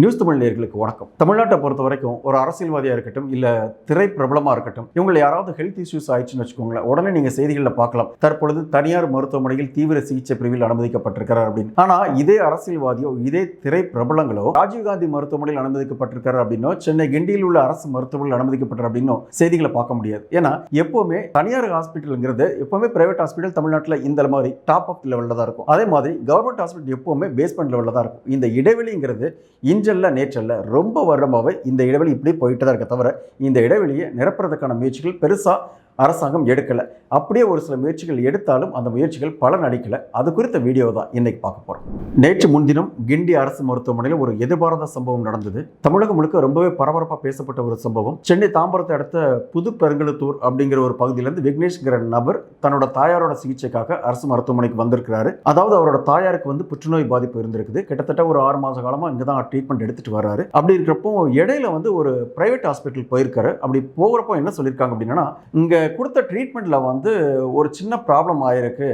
News Tamil நேர்களுக்கு வணக்கம். தமிழ்நாட்டை பொறுத்த வரைக்கும் ஒரு அரசியல்வாதியாக இருக்கட்டும் இல்லை திரை பிரபலமாக இருக்கட்டும் இவங்களை யாராவது ஹெல்த் இஷ்யூஸ் ஆயிடுச்சுன்னு வச்சுக்கோங்களேன் உடனே நீங்கள் செய்திகளில் பார்க்கலாம். தற்பொழுது தனியார் மருத்துவமனையில் தீவிர சிகிச்சை பிரிவில் அனுமதிக்கப்பட்டிருக்கிறார் அப்படின்னு. ஆனால் இதே அரசியல்வாதியோ இதே திரை பிரபலங்களோ ராஜீவ்காந்தி மருத்துவமனையில் அனுமதிக்கப்பட்டிருக்காரு அப்படின்னோ சென்னை கிண்டியில் உள்ள அரசு மருத்துவமனையில் அனுமதிக்கப்பட்டார் அப்படின்னோ செய்திகளை பார்க்க முடியாது. ஏன்னா எப்போவுமே தனியார் ஹாஸ்பிட்டலுங்கிறது எப்போவுமே பிரைவேட் ஹாஸ்பிட்டல் தமிழ்நாட்டில் இந்த மாதிரி டாப் அப் லெவலில் தான் இருக்கும். அதே மாதிரி கவர்மெண்ட் ஹாஸ்பிட்டல் எப்போவுமே பேஸ்மெண்ட் லெவலில் தான் இருக்கும். இந்த இடைவெளிங்கிறது இன்றல்ல நேற்றல்ல ரொம்ப வருடமாகவே இந்த இடைவெளி இப்படி போயிட்டு தான் இருக்க தவிர இந்த இடைவெளியை நிரப்புறதுக்கான முயற்சிகள் பெருசாக அரசாங்கம் எடுக்கலை. அப்படியே ஒரு சில முயற்சிகள் எடுத்தாலும் அந்த முயற்சிகள் பலன் அளிக்கலை. அது குறித்த வீடியோ தான் இன்னைக்கு பார்க்க போகிறோம் நேற்று முன்தினம் கிண்டி அரசு மருத்துவமனையில் ஒரு எதிர்பாராத சம்பவம் நடந்தது. தமிழகம் முழுக்க ரொம்பவே பரபரப்பாக பேசப்பட்ட ஒரு சம்பவம். சென்னை தாம்பரத்தை அடுத்த புது பெருங்கலத்தூர் அப்படிங்கிற ஒரு பகுதியிலேருந்து விக்னேஷ்ங்கிற நபர் தன்னோட தாயாரோட சிகிச்சைக்காக அரசு மருத்துவமனைக்கு வந்திருக்கிறாரு. அதாவது அவரோட தாயாருக்கு வந்து புற்றுநோய் பாதிப்பு இருந்திருக்குது. கிட்டத்தட்ட ஒரு ஆறு மாத காலமாக இங்கே தான் ட்ரீட்மெண்ட் எடுத்துட்டு வர்றாரு. அப்படி இருக்கிறப்போ இடையில வந்து ஒரு பிரைவேட் ஹாஸ்பிட்டல் போயிருக்காரு. அப்படி போகிறப்போ என்ன சொல்லியிருக்காங்க அப்படின்னா இங்கே கொடுத்த ட்ரீட்மெண்ட்டில் வந்து ஒரு சின்ன ப்ராப்ளம் ஆயிருக்கு.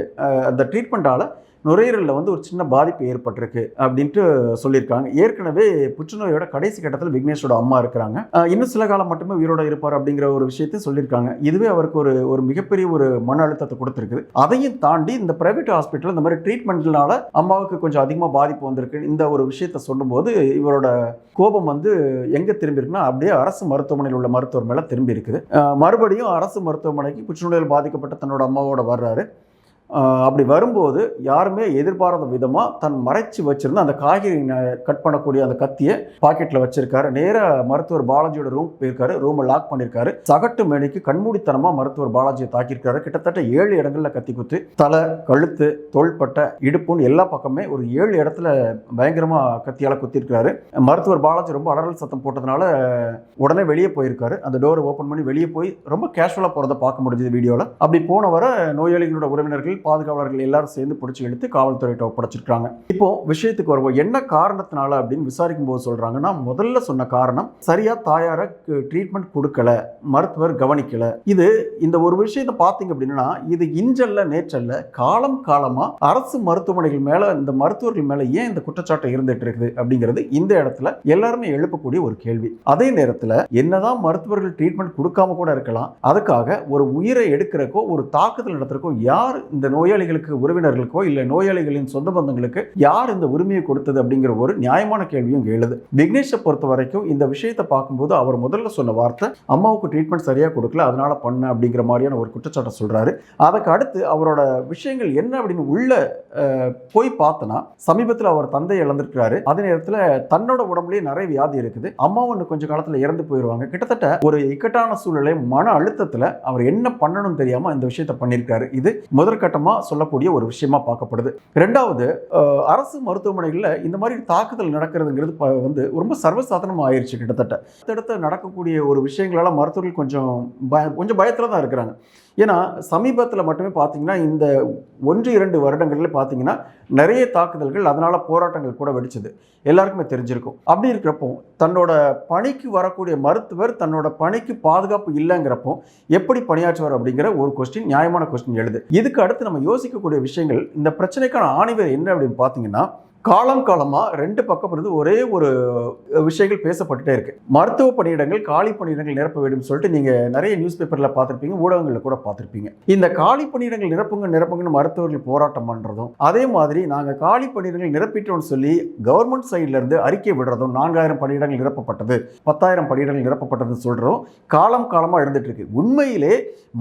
அந்த ட்ரீட்மெண்ட்டால் நுரையீரலில் வந்து ஒரு சின்ன பாதிப்பு ஏற்பட்டிருக்கு அப்படின்ட்டு சொல்லியிருக்காங்க. ஏற்கனவே புற்றுநோயோட கடைசி கட்டத்தில் விக்னேஷோட அம்மா இருக்கிறாங்க. இன்னும் சில காலம் மட்டுமே உயிரோட இருப்பார் அப்படிங்கிற ஒரு விஷயத்தை சொல்லியிருக்காங்க. இதுவே அவருக்கு ஒரு ஒரு மிகப்பெரிய ஒரு மன அழுத்தத்தை கொடுத்துருக்குது அதையும் தாண்டி இந்த பிரைவேட் ஹாஸ்பிட்டல் இந்த மாதிரி ட்ரீட்மெண்ட்னால அம்மாவுக்கு கொஞ்சம் அதிகமாக பாதிப்பு வந்திருக்கு. இந்த ஒரு விஷயத்த சொல்லும்போது இவரோட கோபம் வந்து எங்கே திரும்பியிருக்குன்னா அப்படியே அரசு மருத்துவமனையில் உள்ள மருத்துவர் மேலே திரும்பி இருக்குது மறுபடியும் அரசு மருத்துவமனைக்கு புற்றுநோயில் பாதிக்கப்பட்ட தன்னோட அம்மாவோட வர்றாரு. அப்படி வரும்போது யாருமே எதிர்பாராத விதமாக தன் மறைச்சு வச்சிருந்த அந்த காய்கறி கட் பண்ணக்கூடிய அந்த கத்தியை பாக்கெட்டில் வச்சிருக்காரு. நேராக மருத்துவர் பாலாஜியோட ரூம் போயிருக்காரு. ரூமை லாக் பண்ணியிருக்காரு சகட்டு மேனிக்கு கண்மூடித்தனமாக மருத்துவர் பாலாஜியை தாக்கியிருக்காரு. கிட்டத்தட்ட ஏழு இடங்களில் கத்தி குத்து தலை கழுத்து தோள்பட்டை இடுப்புன்னு எல்லா பக்கமே ஒரு ஏழு இடத்துல பயங்கரமாக கத்தியால் குத்திருக்காரு மருத்துவர் பாலாஜி ரொம்ப அடரல் சத்தம் போட்டதுனால உடனே வெளியே போயிருக்காரு. அந்த டோரை ஓப்பன் பண்ணி வெளியே போய் ரொம்ப கேஷுவலாக போகிறத பார்க்க முடிஞ்சது வீடியோவில் அப்படி போன வர நோயாளிகளோட உறவினர்கள் பாதுகாவலர்கள் எல்லாரும் சேர்ந்து பிடிச்சி எடுத்து காவல்துறையிட்ட ஒப்படைச்சிருக்காங்க. இப்போ விஷயத்துக்கு வருவோம். என்ன காரணத்தினால அப்படின்னு விசாரிக்கும் போது சொல்றாங்கன்னா முதல்ல சொன்ன காரணம் சரியா தாயார ட்ரீட்மெண்ட் கொடுக்கல மருத்துவர் கவனிக்கல. இது இந்த ஒரு விஷயத்தை பார்த்தீங்க அப்படின்னா இது இன்றல்ல நேற்றல்ல காலம் காலமா அரசு மருத்துவமனைகள் மேல இந்த மருத்துவர்கள் மேல ஏன் இந்த குற்றச்சாட்டு இருந்துட்டு இருக்குது அப்படிங்கிறது இந்த இடத்துல எல்லாருமே எழுப்பக்கூடிய ஒரு கேள்வி. அதே நேரத்துல என்னதான் மருத்துவர்கள் ட்ரீட்மெண்ட் கொடுக்காம கூட இருக்கலாம் அதுக்காக ஒரு உயிரை எடுக்கிறக்கோ ஒரு தாக்குதல் நடத்துறக்கோ யார் இந்த நோயாளிகளுக்கு உறவினர்களுக்கோ இல்லை நோயாளிகளின் சொந்த பந்தங்களுக்கு யார் இந்த உரிமையை கொடுத்தது அப்படிங்கிற ஒரு நியாயமான கேள்வியும் எழுது. விக்னேஷை பொறுத்த வரைக்கும் இந்த விஷயத்தை பார்க்கும்போது அவர் முதல்ல சொன்ன வார்த்தை அம்மாவுக்கு ட்ரீட்மெண்ட் சரியாக கொடுக்கல அதனால பண்ண அப்படிங்கிற மாதிரியான ஒரு குற்றச்சாட்டை சொல்றாரு. அதுக்கு அடுத்து அவரோட விஷயங்கள் என்ன அப்படின்னு உள்ள போய் பார்த்தனா சமீபத்தில் அவர் தந்தை இழந்திருக்கிறாரு. அதே நேரத்தில் தன்னோட உடம்புலேயே நிறைய வியாதி இருக்குது. அம்மா ஒன்று கொஞ்சம் காலத்தில் இறந்து போயிடுவாங்க கிட்டத்தட்ட ஒரு இக்கட்டான சூழ்நிலை மன அழுத்தத்தில் அவர் என்ன பண்ணணும்னு தெரியாமல் இந்த விஷயத்தை பண்ணியிருக்காரு இது முதற்கட்டம் காரணமாக சொல்லக்கூடிய ஒரு விஷயமா பார்க்கப்படுது. ரெண்டாவது அரசு மருத்துவமனைகளில் இந்த மாதிரி தாக்குதல் நடக்கிறதுங்கிறது வந்து ரொம்ப சர்வசாதாரணமாக ஆயிடுச்சு கிட்டத்தட்ட. அடுத்தடுத்து நடக்கக்கூடிய ஒரு விஷயங்களால மருத்துவர்கள் கொஞ்சம் பய கொஞ்சம் பயத்தில் தான் இருக்கிறாங்க. ஏன்னா சமீபத்தில் மட்டுமே பார்த்தீங்கன்னா இந்த ஒன்று இரண்டு வருடங்களில் பார்த்தீங்கன்னா நிறைய தாக்குதல்கள் அதனால் போராட்டங்கள் கூட வெடிச்சது. எல்லாருக்குமே தெரிஞ்சிருக்கும். அப்படி இருக்கிறப்போ தன்னோட பணிக்கு வரக்கூடிய மருத்துவர் தன்னோட பணிக்கு பாதுகாப்பு இல்லைங்கிறப்போ எப்படி பணியாற்றுவார் அப்படிங்கிற ஒரு கொஸ்டின் நியாயமான கொஸ்டின் எழுது. இதுக்கு அடுத்து நம்ம யோசிக்கக்கூடிய விஷயங்கள் இந்த பிரச்சனைக்கான ஆணிவர் என்ன அப்படின்னு பார்த்தீங்கன்னா காலம் காலமாக ரெண்டு பக்கம் இருந்து ஒரே ஒரு விஷயங்கள் பேசப்பட்டுட்டே இருக்கு. மருத்துவ பணியிடங்கள் காலி பணியிடங்கள் நிரப்ப வேண்டும் சொல்லிட்டு நீங்கள் நிறைய நியூஸ் பேப்பரில் பார்த்துருப்பீங்க ஊடகங்களில் கூட பார்த்துருப்பீங்க. இந்த காலி பணியிடங்கள் நிரப்புங்க நிரப்புங்கன்னு மருத்துவர்கள் போராட்டம் பண்ணுறதும் அதே மாதிரி நாங்கள் காலி பணியிடங்கள் நிரப்பிட்டோம்னு சொல்லி கவர்மெண்ட் சைட்லேருந்து அறிக்கை விடுறதும் நான்காயிரம் பணியிடங்கள் நிரப்பப்பட்டது பத்தாயிரம் பணியிடங்கள் நிரப்பப்பட்டதுன்னு சொல்கிறோம் காலம் காலமாக இருந்துட்டு இருக்கு. உண்மையிலே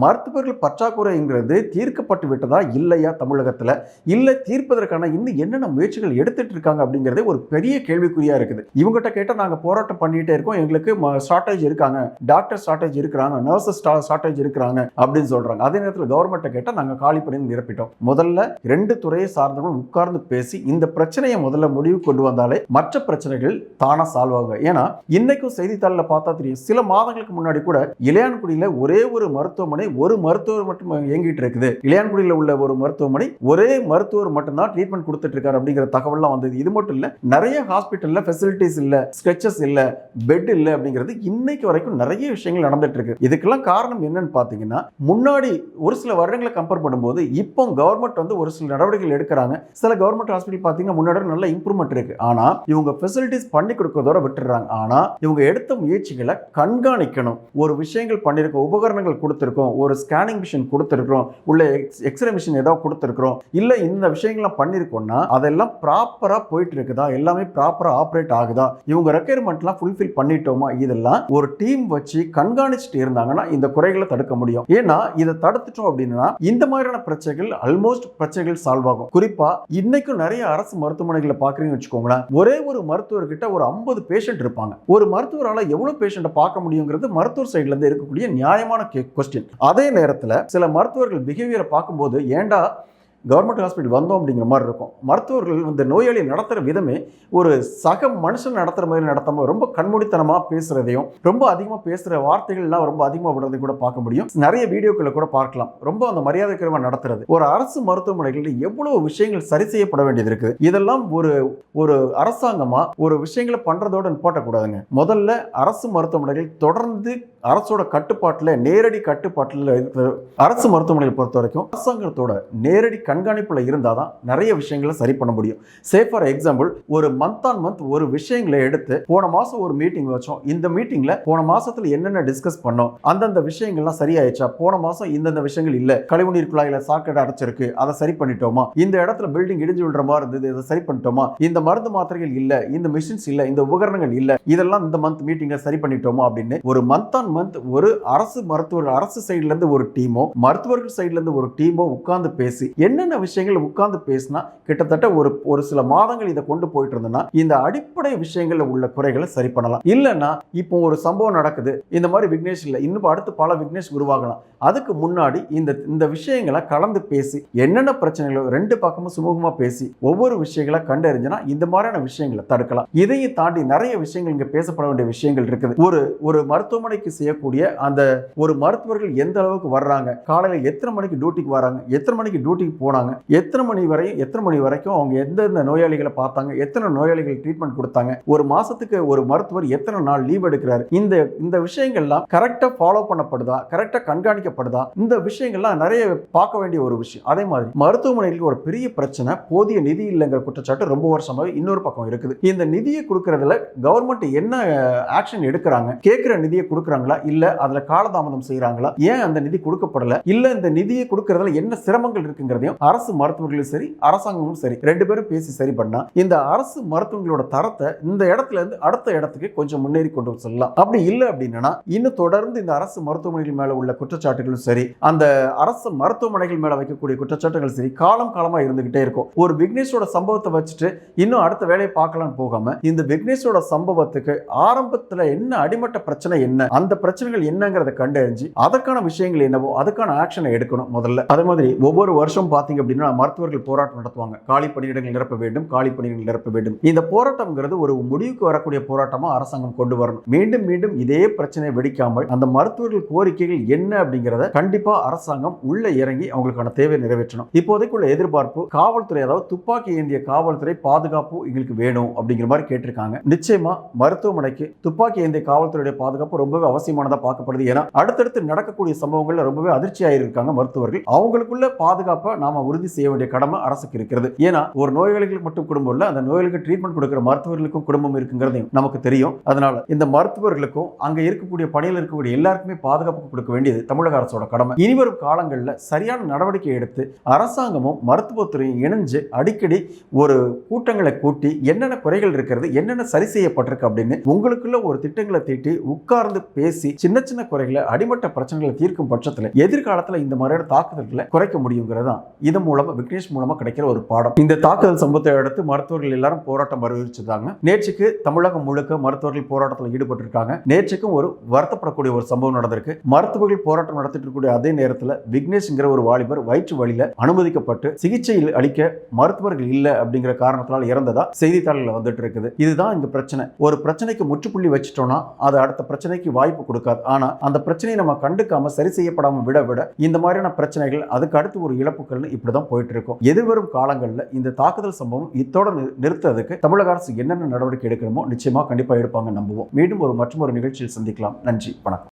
மருத்துவர்கள் பற்றாக்குறைங்கிறது தீர்க்கப்பட்டு விட்டதா இல்லையா தமிழகத்தில்? இல்லை தீர்ப்பதற்கான இன்னும் என்னென்ன முயற்சிகள் எடுத்துட்டு இருக்காங்க அப்படிங்கிறதே ஒரு பெரிய கேள்விக்குறியா இருக்குது. இவங்ககிட்ட கேட்டால் நாங்கள் போராட்டம் பண்ணிட்டே இருக்கோம். எங்களுக்கு ஷார்டேஜ் இருக்காங்க. டாக்டர் ஷார்ட்டேஜ் இருக்கிறாங்க. நர்சஸ் ஷார்டேஜ் இருக்கிறாங்க அப்படின்னு சொல்றாங்க. அதே நேரத்தில் கவர்மெண்ட்டை கேட்டால் நாங்கள் காலி பண்ணி நிரப்பிட்டோம். முதல்ல ரெண்டு துறையை சார்ந்தவர்கள் உட்கார்ந்து பேசி இந்த பிரச்சனையை முதல்ல முடிவு கொண்டு வந்தாலே மற்ற பிரச்சனைகள் தானா சால்வ் ஆகும் ஏன்னா இன்னைக்கும் செய்தித்தாளில் பார்த்தா தெரியும். சில மாதங்களுக்கு முன்னாடி கூட இளையான்குடியில் ஒரே ஒரு மருத்துவமனை ஒரு மருத்துவர் மட்டும் இயங்கிட்டு இருக்குது. இளையான்குடியில் உள்ள ஒரு மருத்துவமனை ஒரே மருத்துவர் மட்டும்தான் ட்ரீட்மெண்ட் கொடுத்துட்டு இருக்காரு அப்படிங்கிற தகவல் ப்ராப்ளம்லாம் வந்தது. இது மட்டும் இல்லை நிறைய ஹாஸ்பிட்டலில் ஃபெசிலிட்டிஸ் இல்லை ஸ்ட்ரெச்சஸ் இல்லை பெட் இல்லை அப்படிங்கிறது இன்னைக்கு வரைக்கும் நிறைய விஷயங்கள் நடந்துட்டு இருக்கு. இதுக்கெல்லாம் காரணம் என்னன்னு பார்த்தீங்கன்னா முன்னாடி ஒரு சில வருடங்களை கம்பேர் பண்ணும்போது இப்போ கவர்மெண்ட் வந்து ஒரு சில நடவடிக்கைகள் எடுக்கிறாங்க. சில கவர்மெண்ட் ஹாஸ்பிட்டல் பார்த்தீங்கன்னா முன்னாடி நல்ல இம்ப்ரூவ்மெண்ட் இருக்கு. ஆனால் இவங்க ஃபெசிலிட்டிஸ் பண்ணி கொடுக்கறதோட விட்டுறாங்க. ஆனால் இவங்க எடுத்த முயற்சிகளை கண்காணிக்கணும். ஒரு விஷயங்கள் பண்ணியிருக்கோம் உபகரணங்கள் கொடுத்துருக்கோம் ஒரு ஸ்கேனிங் மிஷின் கொடுத்துருக்கோம் உள்ள எக்ஸ்ரே மிஷின் ஏதாவது கொடுத்துருக்குறோம். இல்லை இந்த விஷயங்கள்லாம் பண்ணியிருக்கோம்னா அதெல்லாம் ப்ராப்பராக போயிட்டு இருக்குதா எல்லாமே ப்ராப்பராக ஆப்ரேட் ஆகுதா? இவங்க ரெக்குயர்மெண்ட்லாம் ஃபுல்ஃபில் பண்ணிட்டோமா? இதெல்லாம் ஒரு டீம் வச்சு கண்காணிச்சுட்டு இருந்தாங்கன்னா இந்த குறைகளை தடுக்க முடியும். ஏன்னா இதை தடுத்துட்டோம் அப்படின்னா இந்த மாதிரியான பிரச்சனைகள் ஆல்மோஸ்ட் பிரச்சனைகள் சால்வ் ஆகும். குறிப்பா இன்னைக்கும் நிறைய அரசு மருத்துவமனைகளை பார்க்குறீங்கன்னு வச்சுக்கோங்களேன். ஒரே ஒரு மருத்துவர்கிட்ட ஒரு ஐம்பது பேஷண்ட் இருப்பாங்க. ஒரு மருத்துவரால் எவ்வளவு பேஷண்ட்டை பார்க்க முடியுங்கிறது மருத்துவர் சைட்ல இருந்து இருக்கக்கூடிய நியாயமான கொஸ்டின் அதே நேரத்தில் சில மருத்துவர்கள் பிஹேவியரை பார்க்கும்போது ஏன்டா கவர்மெண்ட் ஹாஸ்பிட்டல் வந்தோம் அப்படிங்கிற மாதிரி இருக்கும். மருத்துவர்கள் இந்த நோயாளியை நடத்துகிற விதமே ஒரு சக மனுஷன் நடத்துகிற மாதிரி நடத்தாம ரொம்ப கண்மூடித்தனமாக பேசுகிறதையும் ரொம்ப அதிகமாக பேசுகிற வார்த்தைகள்லாம் ரொம்ப அதிகமாக விடுறதை கூட பார்க்க முடியும். நிறைய வீடியோக்களை கூட பார்க்கலாம். ரொம்ப அந்த மரியாதைக்குறவா நடத்துறது. ஒரு அரசு மருத்துவமனைகளில் எவ்வளவு விஷயங்கள் சரி செய்யப்பட வேண்டியது இருக்குது இதெல்லாம் ஒரு ஒரு அரசாங்கமாக ஒரு விஷயங்களை பண்ணுறதோட நிப்பாட்டக்கூடாதுங்க. முதல்ல அரசு மருத்துவமனைகள் தொடர்ந்து அரசோட கட்டுப்பாட்டில் நேரடி கட்டுப்பாட்டில் இருக்கிற அரசு மருத்துவமனைகளை பொறுத்த வரைக்கும் அரசாங்கத்தோட நேரடி கண்காணிப்பில் இருந்தால் தான் நிறைய விஷயங்களை சரி பண்ண முடியும். சே ஃபார் எக்ஸாம்பிள் ஒரு மந்த் ஆன் மந்த் ஒரு விஷயங்களை எடுத்து போன மாதம் ஒரு மீட்டிங் வச்சோம். இந்த மீட்டிங்கில் போன மாதத்தில் என்னென்ன டிஸ்கஸ் பண்ணோம்? அந்தந்த விஷயங்கள்லாம் சரியாயிடுச்சா? போன மாதம் இந்தந்த விஷயங்கள் இல்லை. கழிவுநீர் குழாயில் சாக்கடை அடைச்சிருக்கு. அதை சரி பண்ணிட்டோமா? இந்த இடத்துல பில்டிங் இடிஞ்சு விடுற மாதிரி இருந்தது. இதை சரி பண்ணிட்டோமா? இந்த மருந்து மாத்திரைகள் இல்லை. இந்த மிஷின்ஸ் இல்லை. இந்த உபகரணங்கள் இல்லை. இதெல்லாம் இந்த மந்த் மீட்டிங்கில் சரி பண்ணிட்டோமா அப்படின்னு ஒரு மந்த் ஆன் மந்த் ஒரு அரசு மருத்துவர் அரசு சைட்லேருந்து ஒரு டீமோ மருத்துவர்கள் சைட்லேருந்து ஒரு டீமோ உட்கார்ந்து பேசி என்ன என்னென்ன விஷயங்கள் உட்கார்ந்து பேசினா கிட்டத்தட்ட ஒரு ஒரு சில மாதங்கள் இதை கொண்டு போயிட்டு இருந்தோம்னா இந்த அடிப்படை விஷயங்கள்ல உள்ள குறைகளை சரி பண்ணலாம். இல்லைன்னா இப்போ ஒரு சம்பவம் நடக்குது. இந்த மாதிரி விக்னேஷ் இல்லை இன்னும் அடுத்து பல விக்னேஷ் உருவாகலாம். அதுக்கு முன்னாடி இந்த இந்த விஷயங்களை கலந்து பேசி என்னென்ன பிரச்சனைகளோ ரெண்டு பக்கமும் சுமூகமா பேசி ஒவ்வொரு விஷயங்களை கண்டறிஞ்சுனா இந்த மாதிரியான விஷயங்களை தடுக்கலாம். இதையும் தாண்டி நிறைய விஷயங்கள் இங்க பேசப்பட வேண்டிய விஷயங்கள் இருக்குது. ஒரு ஒரு மருத்துவமனைக்கு செய்யக்கூடிய அந்த ஒரு மருத்துவர்கள் எந்த அளவுக்கு வர்றாங்க? காலையில் எத்தனை மணிக்கு டியூட்டிக்கு வராங்க? எத்தனை மணிக்கு டியூட்டிக்கு போனாங்க எத்தனை மணி வரை எத்தனை மணி வரைக்கும் அவங்க எந்தெந்த நோயாளிகளை பார்த்தாங்க எத்தனை நோயாளிகள் ட்ரீட்மெண்ட் கொடுத்தாங்க ஒரு மாசத்துக்கு ஒரு மருத்துவர் எத்தனை நாள் லீவ் எடுக்கிறாரு இந்த இந்த விஷயங்கள்லாம் கரெக்டாக ஃபாலோ பண்ணப்படுதா கரெக்டாக கண்காணிக்கப்படுதா இந்த விஷயங்கள்லாம் நிறைய பார்க்க வேண்டிய ஒரு விஷயம். அதே மாதிரி மருத்துவமனைகளுக்கு ஒரு பெரிய பிரச்சனை போதிய நிதி இல்லைங்கிற குற்றச்சாட்டு ரொம்ப வருஷமாவே இன்னொரு பக்கம் இருக்குது. இந்த நிதியை கொடுக்கறதுல கவர்மெண்ட் என்ன ஆக்ஷன் எடுக்கிறாங்க? கேட்கிற நிதியை கொடுக்குறாங்களா? இல்ல அதுல காலதாமதம் செய்கிறாங்களா ஏன் அந்த நிதி கொடுக்கப்படல? இல்ல இந்த நிதியை கொடுக்கறதுல என்ன சிரமங்கள் இருக்குங்கிறதையும் அரசு மருத்துவர்களும் சரி அரசாங்கமும் சரி ரெண்டு பேரும் பேசி சரி பண்ணா இந்த அரசு மருத்துவங்களோட தரத்தை இந்த இடத்துல இருந்து அடுத்த இடத்துக்கு கொஞ்சம் முன்னேறி கொண்டு செல்லலாம். அப்படி இல்லை அப்படின்னா இன்னும் தொடர்ந்து இந்த அரசு மருத்துவமனைகள் மேல உள்ள குற்றச்சாட்டுகளும் சரி அந்த அரசு மருத்துவமனைகள் மேல வைக்கக்கூடிய குற்றச்சாட்டுகள் சரி காலம் காலமா இருந்துகிட்டே இருக்கும். ஒரு விக்னேஷோட சம்பவத்தை வச்சுட்டு இன்னும் அடுத்த வேலையை பார்க்கலாம்னு போகாம இந்த விக்னேஷோட சம்பவத்துக்கு ஆரம்பத்துல என்ன அடிமட்ட பிரச்சனை என்ன அந்த பிரச்சனைகள் என்னங்கிறத கண்டறிஞ்சு அதற்கான விஷயங்கள் என்னவோ அதுக்கான ஆக்ஷனை எடுக்கணும் முதல்ல. அதே மாதிரி ஒவ்வொரு வருஷம் பார்த்து பார்த்தீங்க அப்படின்னா மருத்துவர்கள் போராட்டம் நடத்துவாங்க. காலி பணியிடங்கள் நிரப்ப வேண்டும் காலி பணியிடங்கள் நிரப்ப வேண்டும். இந்த போராட்டம்ங்கிறது ஒரு முடிவுக்கு வரக்கூடிய போராட்டமாக அரசாங்கம் கொண்டு வரணும். மீண்டும் மீண்டும் இதே பிரச்சனை வெடிக்காமல் அந்த மருத்துவர்கள் கோரிக்கைகள் என்ன அப்படிங்கிறத கண்டிப்பாக அரசாங்கம் உள்ள இறங்கி அவங்களுக்கான தேவை நிறைவேற்றணும். இப்போதைக்குள்ள எதிர்பார்ப்பு காவல்துறை அதாவது துப்பாக்கி ஏந்திய காவல்துறை பாதுகாப்பு எங்களுக்கு வேணும் அப்படிங்கிற மாதிரி கேட்டிருக்காங்க. நிச்சயமா மருத்துவமனைக்கு துப்பாக்கி ஏந்திய காவல்துறையுடைய பாதுகாப்பு ரொம்பவே அவசியமானதா பார்க்கப்படுது. ஏன்னா அடுத்தடுத்து நடக்கக்கூடிய சம்பவங்கள்ல ரொம்பவே அதிர்ச்சியாக இருக்காங்க மருத்துவர்கள். அவங்களுக்குள்ள பாதுகாப்பை நாம உறுதி செய்ய வேண்டிய கடமை அரசுக்கு இருக்கிறது. ஏன்னா ஒரு நோயாளிகளுக்கு மட்டும் குடும்பம் இல்ல அந்த நோயாளிகளுக்கு ட்ரீட்மெண்ட் கொடுக்கிற மருத்துவர்களுக்கும் குடும்பம் இருக்குங்கிறதையும் நமக்கு தெரியும். அதனால இந்த மருத்துவர்களுக்கும் அங்க இருக்கக்கூடிய பணியில் இருக்கக்கூடிய எல்லாருக்குமே பாதுகாப்பு கொடுக்க வேண்டியது தமிழக அரசோட கடமை. இனிவரும் காலங்களில் சரியான நடவடிக்கை எடுத்து அரசாங்கமும் மருத்துவத்துறையும் இணைஞ்சு அடிக்கடி ஒரு கூட்டங்களை கூட்டி என்னென்ன குறைகள் இருக்கிறது என்னென்ன சரி செய்யப்பட்டிருக்கு அப்படின்னு உங்களுக்குள்ள ஒரு திட்டங்களை தீட்டி உட்கார்ந்து பேசி சின்ன சின்ன குறைகளை அடிமட்ட பிரச்சனைகளை தீர்க்கும் பட்சத்தில் எதிர்காலத்தில் இந்த மாதிரியான தாக்குதல்களை குறைக்க முடியுங்கிறது தான் இது மூலமா விக்னேஷ் மூலமா கிடைக்கிற ஒரு பாடம். இந்த தாக்குதல் சம்பவத்தை அடுத்து மருத்துவர்கள் எல்லாரும் போராட்டம் அறிவிச்சிருக்காங்க நேற்றுக்கு தமிழகம் முழுக்க மருத்துவர்கள் போராட்டத்தில் ஈடுபட்டிருக்காங்க. நேற்றுக்கும் ஒரு வருத்தப்படக்கூடிய ஒரு சம்பவம் நடந்திருக்கு. மருத்துவர்கள் போராட்டம் நடத்திட்டு இருக்கக்கூடிய அதே நேரத்தில் விக்னேஷ்ங்கிற ஒரு வாலிபர் வயிற்று வழியில அனுமதிக்கப்பட்டு சிகிச்சை அளிக்க மருத்துவர்கள் இல்லை அப்படிங்கிற காரணத்தினால் இறந்ததா செய்தித்தாள்களில் வந்துட்டு இருக்குது இதுதான் இந்த பிரச்சனை. ஒரு பிரச்சனைக்கு முற்றுப்புள்ளி வச்சுட்டோம்னா அது அடுத்த பிரச்சனைக்கு வாய்ப்பு கொடுக்காது. ஆனா அந்த பிரச்சனையை நம்ம கண்டுக்காம சரி செய்யப்படாம விட விட இந்த மாதிரியான பிரச்சனைகள் அதுக்கு அடுத்து ஒரு இழப்புகள்னு இப்படி தான் போயிட்டு இருக்கும் எதிர்வரும் காலங்களில் இந்த தாக்குதல் சம்பவம் இத்தோட நிறுத்துறதுக்கு தமிழக அரசு என்னென்ன நடவடிக்கை எடுக்கணுமோ நிச்சயமாக கண்டிப்பாக எடுப்பாங்க நம்புவோம். மீண்டும் ஒரு மற்றும் ஒரு நிகழ்ச்சியில் சந்திக்கலாம். நன்றி வணக்கம்.